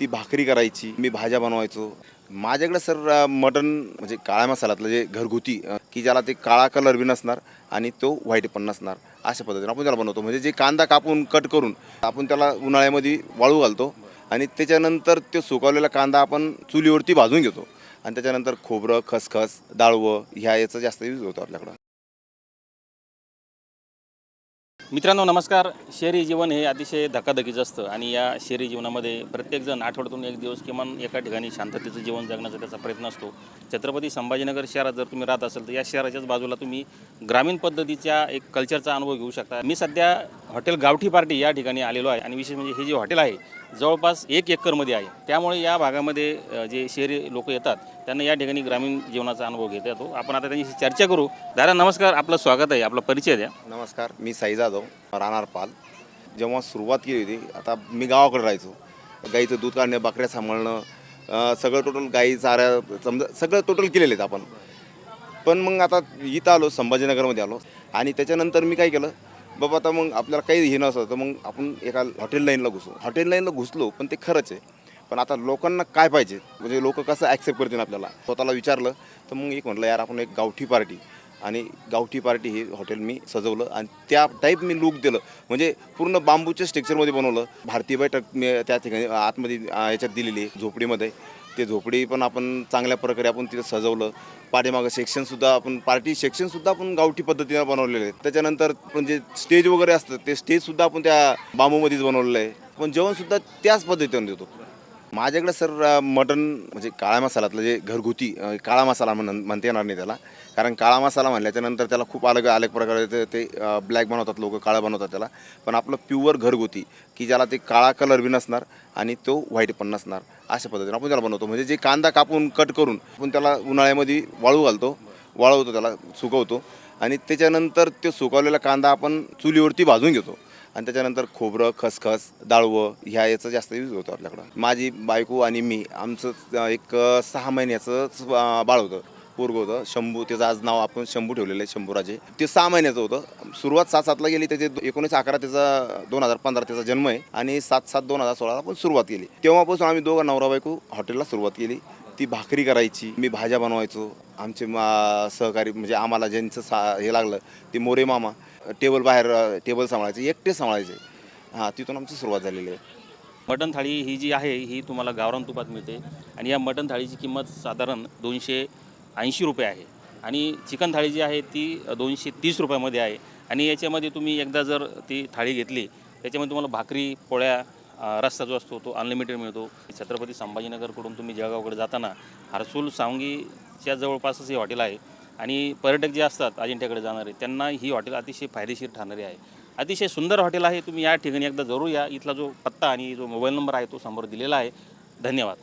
ती भाकरी करायची मी भाज्या बनवायचो. माझ्याकडे सर मटन म्हणजे काळ्या मसाल्यातलं जे घरगुती की ज्याला ते काळा कलर बी नसणार आणि तो व्हाईट पण नसणार अशा पद्धतीने आपण त्याला बनवतो. म्हणजे जे कांदा कापून कट करून आपण त्याला उन्हाळ्यामध्ये वाळू घालतो आणि त्याच्यानंतर तो सुकवलेला कांदा आपण चुलीवरती भाजून घेतो. आणि त्याच्यानंतर खोबरं खसखस डाळवं ह्या याचा जास्त यूज होतो आपल्याकडं. मित्रांनो नमस्कार. शहरी जीवन हे अतिशय धकाधकीचं असतं आणि या शहरी जीवनामध्ये प्रत्येकजण आठवड्यातून एक दिवस किमान एका ठिकाणी शांततेचं जीवन जगण्याचा त्याचा प्रयत्न असतो. छत्रपती संभाजीनगर शहरात जर तुम्ही राहत असाल तर या शहराच्याच बाजूला तुम्ही ग्रामीण पद्धतीच्या एक कल्चरचा अनुभव घेऊ शकता. मी सध्या हॉटेल गावठी पार्टी या ठिकाणी आलेलो आहे आणि विशेष म्हणजे हे जे हॉटेल आहे जवळपास एक एकरमध्ये आहे. त्यामुळे या भागामध्ये जे शहरी लोक येतात त्यांना या ठिकाणी ग्रामीण जीवनाचा अनुभव घेता येतो. आपण आता त्यांच्याशी चर्चा करू. दादा नमस्कार. आपलं स्वागत आहे. आपला परिचय द्या. नमस्कार. मी साई जाधव राहणार पाल. जेव्हा सुरुवात केली होती आता मी गावाकडे राहायचो. गाईचं दूध काढणं बकऱ्या सांभाळणं सगळं टोटल गाई चाऱ्या समजा सगळं टोटल केलेलं आहेत आपण. पण मग आता इथं आलो संभाजीनगरमध्ये आलो. आणि त्याच्यानंतर मी काय केलं बाबा आता मग आपल्याला काही हे नसतं तर मग आपण एका हॉटेल लाईनला घुसलो हॉटेल लाईनला घुसलो पण ते खरंच आहे. पण आता लोकांना काय पाहिजे? म्हणजे लोक कसं ॲक्सेप्ट करतील आपल्याला? स्वतःला विचारलं तर मग एक म्हटलं यार आपण एक गावठी पार्टी आणि गावठी पार्टी हे हॉटेल मी सजवलं आणि त्या टाईप मी लुक दिलं. म्हणजे पूर्ण बांबूच्या स्ट्रक्चरमध्ये बनवलं. भारतीय बैठक मी त्या ठिकाणी आतमध्ये याच्यात दिलेली आहे झोपडीमध्ये. ते झोपडी पण आपण चांगल्या प्रकारे आपण तिथं सजवलं. पाठीमागं सेक्शनसुद्धा आपण पार्टी सेक्शनसुद्धा आपण गावठी पद्धतीनं बनवलेले आहेत. त्याच्यानंतर पण जे स्टेज वगैरे असतं ते स्टेजसुद्धा आपण त्या बांबूमध्येच बनवलेलं आहे. पण जेवणसुद्धा त्याच पद्धतीनं देतो. माझ्याकडे सर मटन म्हणजे काळा मसाल्यातलं जे घरगुती काळा मसाला म्हण म्हणता येणार नाही त्याला. कारण काळा मसाला म्हणल्याच्या नंतर त्याला खूप अलग अलग प्रकारे ते- ते ब्लॅक बनवतात लोक काळा बनवतात त्याला. पण आपलं प्युअर घरगुती की ज्याला ते काळा कलर बी नसणार आणि तो व्हाईट पण नसणार अशा पद्धतीने आपण त्याला बनवतो. म्हणजे जे कांदा कापून कट करून आपण त्याला उन्हाळ्यामध्ये वाळू घालतो वाळवतो त्याला सुकवतो. आणि त्याच्यानंतर तो सुकवलेला कांदा आपण चुलीवरती भाजून घेतो. आणि त्याच्यानंतर खोबरं खसखस डाळवं ह्या याचा जास्त यूज होतो आपल्याकडं. माझी बायको आणि मी आमचं एक सहा महिन्याचं बाळ होतं पोरग होतं. शंभू त्याचं आज नाव आपण शंभू ठेवलेलं आहे शंभूराजे. ते सहा महिन्याचं होतं. सुरुवात सात सातला गेली त्याचे एकोणीस अकरा त्याचा दोन हजार पंधरा त्याचा जन्म आहे. आणि सात सात दोन हजार सोळाला आपण सुरुवात केली. तेव्हापासून आम्ही दोघं नवरा बायको हॉटेलला सुरुवात केली. ती भाकरी करायची मी भाज्या बनवायचो आमचे मा सहकारी म्हणजे आम्हाला ज्यांचं सा हे लागलं ते मोरे मामा टेबल बाहेर टेबल सांभाळायचे एकटे सांभाळायचे. हां तिथून आमची सुरुवात झालेली आहे. मटण थाळी ही जी आहे ही तुम्हाला गावरान तुपात मिळते. आणि या मटण थाळीची किंमत साधारण दोनशे ऐंशी रुपये आहे. आणि चिकन थाळी जी आहे ती दोनशे तीस रुपयामध्ये आहे. आणि याच्यामध्ये तुम्ही एकदा जर ती थाळी घेतली त्याच्यामध्ये तुम्हाला भाकरी पोळ्या रस्ता जो असतो तो अनलिमिटेड मिळतो. छत्रपती संभाजीनगरकडून तुम्ही जळगावकडे जाताना हर्सूल सावंगीच्या जवळपासच हे हॉटेल आहे. आणि पर्यटक जे असतात अजिंठ्याकडे जाणारे त्यांना ही हॉटेल अतिशय फायदेशीर ठरणारी आहे. अतिशय सुंदर हॉटेल आहे तुम्ही या ठिकाणी एकदा जरूर या. इथला जो पत्ता आणि जो मोबाईल नंबर आहे तो समोर दिलेला आहे. धन्यवाद.